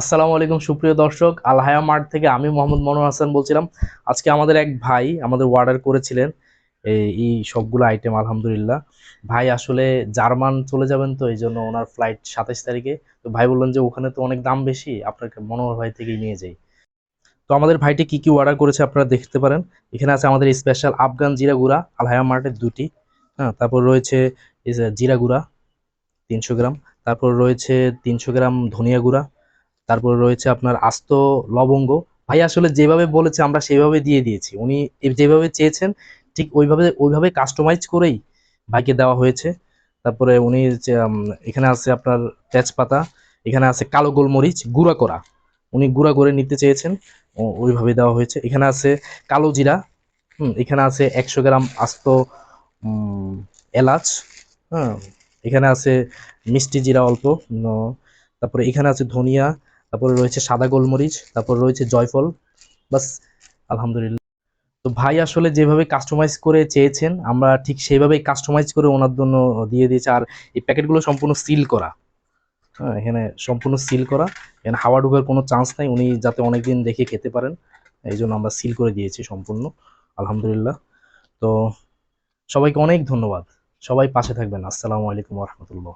আসসালামু আলাইকুম, সুপ্রিয় দর্শক। আলহায়া মার্ট থেকে আমি মোহাম্মদ মনোয়ার হাসান বলছিলাম। আজকে আমাদের এক ভাই আমাদের অর্ডার করেছিলেন। এই সবগুলো আইটেম আলহামদুলিল্লাহ। ভাই আসলে জার্মান চলে যাবেন তো, এই জন্য ওনার ফ্লাইট সাতাইশ তারিখে। তো ভাই বললেন যে ওখানে তো অনেক দাম বেশি, আপনাকে মনোহর ভাই থেকেই নিয়ে যাই। তো আমাদের ভাইটি কি কি অর্ডার করেছে আপনারা দেখতে পারেন। এখানে আছে আমাদের স্পেশাল আফগান জিরা গুঁড়া আলহায়া মার্টের দুটি। হ্যাঁ তারপর রয়েছে জিরা গুঁড়া, তিনশো গ্রাম। তারপর রয়েছে তিনশো গ্রাম ধনিয়া গুঁড়া তারপর রয়েছে আপনার আস্ত লবঙ্গ। ভাই, আসলে যেভাবে বলেছে, আমরা সেভাবে দিয়ে দিয়েছি। উনি যেভাবে চেয়েছেন, ঠিক ওইভাবে ওইভাবে কাস্টমাইজ করেই ভাইকে দেওয়া হয়েছে। তারপরে উনি এখানে আছে আপনার তেজপাতা, এখানে আছে কালো গোলমরিচ, গুঁড়া করা। উনি গুঁড়া করে নিতে চেয়েছেন ওইভাবে দেওয়া হয়েছে। এখানে আছে কালো জিরা, হুম, এখানে আছে একশো গ্রাম আস্ত এলাচ হ্যাঁ এখানে আছে মিষ্টি জিরা অল্প তারপরে এখানে আছে ধনিয়া তারপরে রয়েছে সাদা গোলমরিচ, তারপর রয়েছে জয়ফল, বাস, আলহামদুলিল্লাহ। তো ভাই আসলে যেভাবে কাস্টমাইজ করে চেয়েছেন, আমরা ঠিক সেইভাবেই কাস্টমাইজ করে ওনার জন্য দিয়ে দিয়েছি। আর এই প্যাকেটগুলো সম্পূর্ণ সিল করা। হ্যাঁ এখানে সম্পূর্ণ সিল করা। এখানে হাওয়া ঢোকার কোনো চান্স নাই, উনি যাতে অনেকদিন দেখে খেতে পারেন। এই জন্য আমরা সিল করে দিয়েছি সম্পূর্ণ, আলহামদুলিল্লাহ। তো সবাইকে অনেক ধন্যবাদ। সবাই পাশে থাকবেন। আসসালামু আলাইকুম রহমতুল্লাহ।